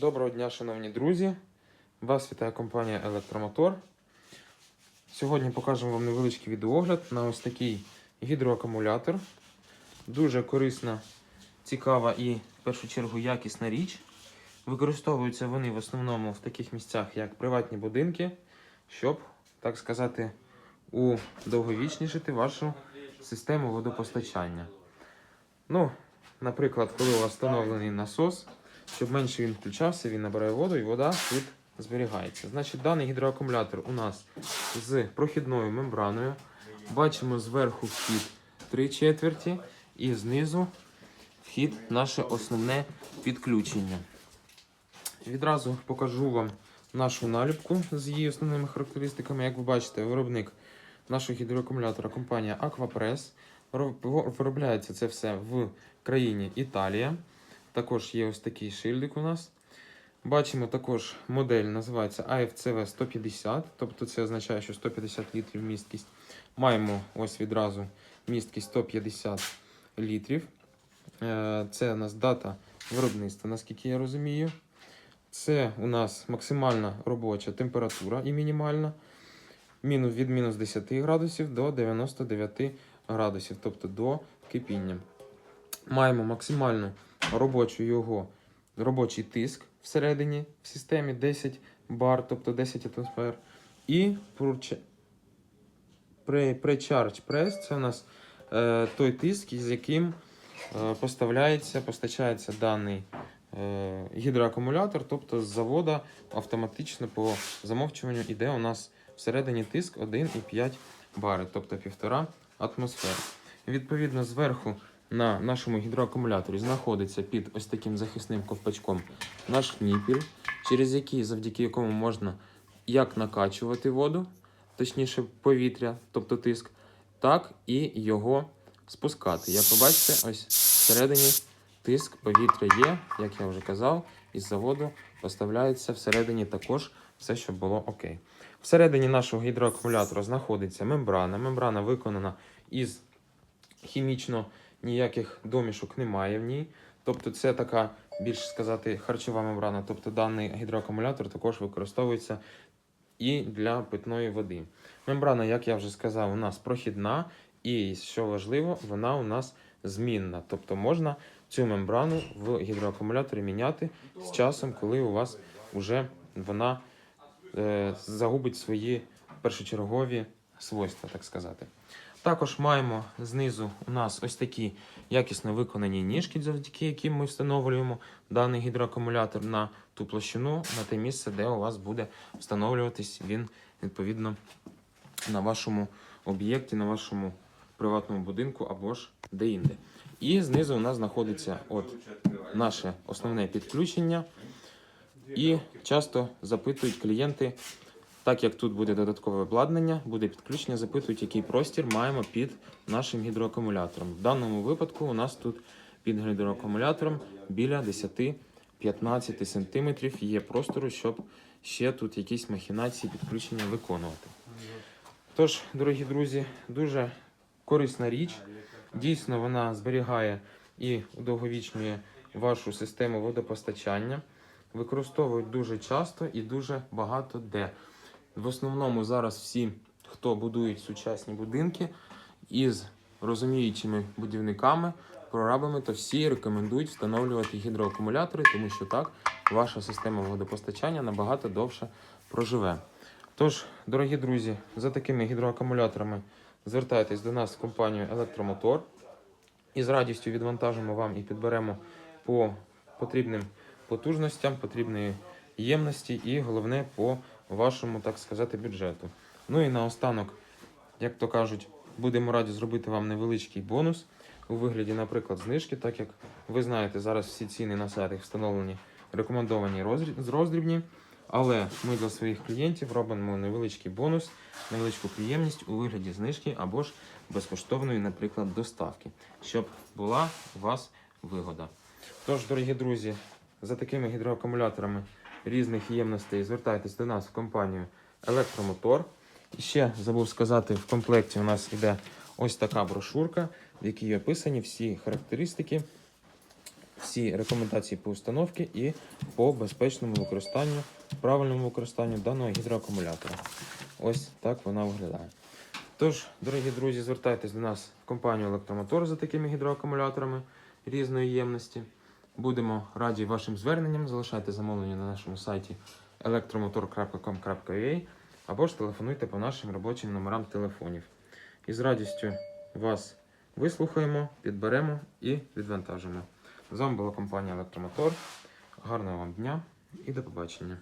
Доброго дня, шановні друзі! Вас вітає компанія Електромотор. Сьогодні покажемо вам невеличкий відеогляд на ось такий гідроакумулятор. Дуже корисна, цікава і, в першу чергу, якісна річ. Використовуються вони в основному в таких місцях, як приватні будинки, щоб, так сказати, удовговічнішити вашу систему водопостачання. Ну, наприклад, коли у вас встановлений насос, щоб менше він включався, він набирає воду і вода тут зберігається. Значить, даний гідроакумулятор у нас з прохідною мембраною. Бачимо зверху вхід 3 четверті і знизу вхід наше основне підключення. Відразу покажу вам нашу наліпку з її основними характеристиками. Як ви бачите, виробник нашого гідроакумулятора компанія Aquapress. Виробляється це все в країні Італія. Також є ось такий шильдик у нас. Бачимо також модель, називається AFCV 150, тобто це означає, що 150 літрів місткість. Маємо ось відразу місткість 150 літрів. Е, Це у нас дата виробництва, наскільки я розумію. Це у нас максимальна робоча температура і мінімальна. Від мінус 10 градусів до 99 градусів, тобто до кипіння. Маємо максимальну робочу його робочий тиск всередині в системі 10 бар, тобто 10 атмосфер. І pre- Pre-Charge Press це у нас е, той тиск, з яким е, поставляється, постачається даний е, гідроакумулятор, тобто з завода автоматично по замовчуванню іде у нас всередині тиск 1,5 бари, тобто 1,5 атмосфери. Відповідно, зверху на нашому гідроакумуляторі знаходиться під ось таким захисним ковпачком наш ніпіль, через який, завдяки якому можна як накачувати воду, точніше повітря, тобто тиск, так і його спускати. Як ви бачите, ось всередині тиск повітря є, як я вже казав, із заводу поставляється всередині також все, щоб було окей. Всередині нашого гідроакумулятора знаходиться мембрана. Мембрана виконана із хімічно ніяких домішок немає в ній. Тобто це така, більш сказати, харчова мембрана. Тобто даний гідроакумулятор також використовується і для питної води. Мембрана, як я вже сказав, у нас прохідна, і що важливо, вона у нас змінна. Тобто можна цю мембрану в гідроакумуляторі міняти з часом, коли у вас вже вона е, загубить свої першочергові свойства, так сказати. Також маємо знизу у нас ось такі якісно виконані ніжки, завдяки яким ми встановлюємо даний гідроакумулятор на ту площину, на те місце, де у вас буде встановлюватись він відповідно на вашому об'єкті, на вашому приватному будинку або ж де-інде. І знизу у нас знаходиться от наше основне підключення. І часто запитують клієнти, так як тут буде додаткове обладнання, буде підключення, запитують, який простір маємо під нашим гідроакумулятором. В даному випадку у нас тут під гідроакумулятором біля 10-15 см є простору, щоб ще тут якісь махінації підключення виконувати. Тож, дорогі друзі, дуже корисна річ. Дійсно, вона зберігає і удовговічнює вашу систему водопостачання. Використовують дуже часто і дуже багато де. В основному зараз всі, хто будують сучасні будинки із розуміючими будівниками, прорабами, то всі рекомендують встановлювати гідроакумулятори, тому що так ваша система водопостачання набагато довше проживе. Тож, дорогі друзі, за такими гідроакумуляторами звертайтесь до нас в компанію Електромотор і з радістю відвантажимо вам і підберемо по потрібним потужностям, потрібної ємності і головне по вашому, так сказати, бюджету. Ну і наостанок, як то кажуть, будемо раді зробити вам невеличкий бонус у вигляді, наприклад, знижки, так як ви знаєте, зараз всі ціни на сайтах встановлені рекомендовані роздрібні. Але ми для своїх клієнтів робимо невеличкий бонус, невеличку приємність у вигляді знижки або ж безкоштовної, наприклад, доставки, щоб була у вас вигода. Тож, дорогі друзі, за такими гідроакумуляторами різних ємностей звертайтесь до нас в компанію Електромотор. І ще забув сказати, в комплекті у нас іде ось така брошурка, в якій описані всі характеристики всі рекомендації по установці і по безпечному використанню, правильному використанню даного гідроакумулятора. Ось так вона виглядає. Тож, дорогі друзі, звертайтесь до нас в компанію Електромотор за такими гідроакумуляторами різної ємності. Будемо раді вашим зверненням. Залишайте замовлення на нашому сайті elektromotor.com.ua або ж телефонуйте по нашим робочим номерам телефонів. І з радістю вас вислухаємо, підберемо і відвантажимо. З вами була компанія Електромотор. Гарного вам дня і до побачення.